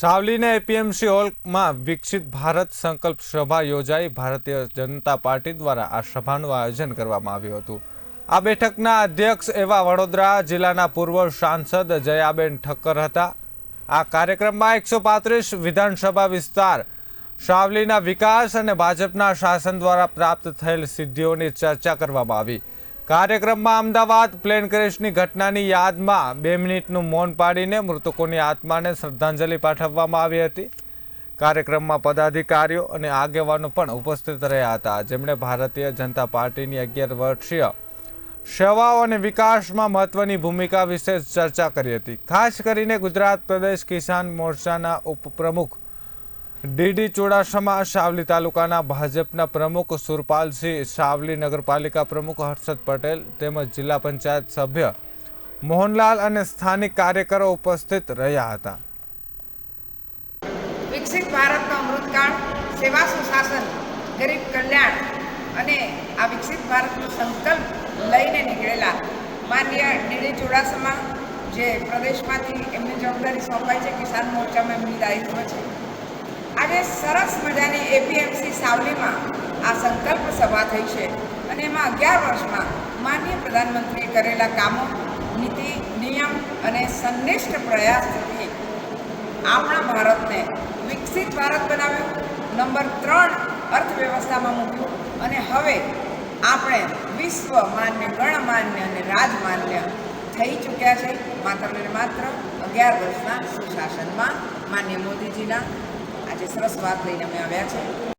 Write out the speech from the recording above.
સાવલીના APMC હોલમાં વિકસિત ભારત સંકલ્પ સભા યોજાઈ. ભારતીય જનતા પાર્ટી દ્વારા આ સભાનું આયોજન કરવામાં આવ્યું હતું. આ બેઠકના અધ્યક્ષ એવા વડોદરા જિલ્લાના પૂર્વ સાંસદ જયાબેન ઠક્કર હતા. આ કાર્યક્રમમાં એકસો પાંત્રીસ વિધાનસભા વિસ્તાર, સાવલીના વિકાસ અને ભાજપના શાસન દ્વારા પ્રાપ્ત થયેલ સિદ્ધિઓની ચર્ચા કરવામાં આવી. કાર્યક્રમમાં અમદાવાદ પ્લેન ક્રેશની ઘટનાની યાદમાં બે મિનિટનું મૌન પાડીને મૃતકોની આત્માને શ્રદ્ધાંજલિ પાઠવવામાં આવી હતી. કાર્યક્રમમાં પદાધિકારીઓ અને આગેવાનો પણ ઉપસ્થિત રહ્યા હતા. જેમણે ભારતીય જનતા પાર્ટીની અગિયાર વર્ષીય સેવાઓ અને વિકાસમાં મહત્વની ભૂમિકા વિશે ચર્ચા કરી હતી. ખાસ કરીને ગુજરાત પ્રદેશ કિસાન મોરચાના ઉપપ્રમુખ ડીડી ચુડાસમા સાવલી તાલુકાના ભાજપના પ્રમુખ સુરપાલસિંહ સાવલી નગરપાલિકા પ્રમુખ હર્ષદ પટેલ તેમજ જિલ્લા પંચાયત સભ્ય મોહનલાલ અને સ્થાનિક કાર્યકરો ઉપસ્થિત રહ્યા હતા. વિકસિત ભારતનો અમૃતકાળ, સેવા સુશાસન, ગરીબ કલ્યાણ અને આ વિકસિત ભારતનો સંકલ્પ લઈને નીકળેલા માન્ય ડીડી ચુડાસમા, જે પ્રદેશમાંથી એમની જવાબદારી સોંપાઈ છે, કિસાન મોરચામાં એમની દાયિત્વ છે. આજે સરસ મજાની એપીએમસી સાવલીમાં આ સંકલ્પ સભા થઈ છે. અને એમાં અગિયાર વર્ષમાં માન્ય પ્રધાનમંત્રીએ કરેલા કામો, નીતિ, નિયમ અને સંનિષ્ઠ પ્રયાસથી આપણા ભારતને વિકસિત ભારત બનાવ્યું. નંબર ત્રણ અર્થવ્યવસ્થામાં મૂક્યું અને હવે આપણે વિશ્વ માન્ય, ગણમાન્ય અને રાજમાન્ય થઈ ચૂક્યા છે. માત્ર ને માત્ર અગિયાર વર્ષના સુશાસનમાં માન્ય મોદીજીના આજે સરસ વાત લઈને અમે આવ્યા છે.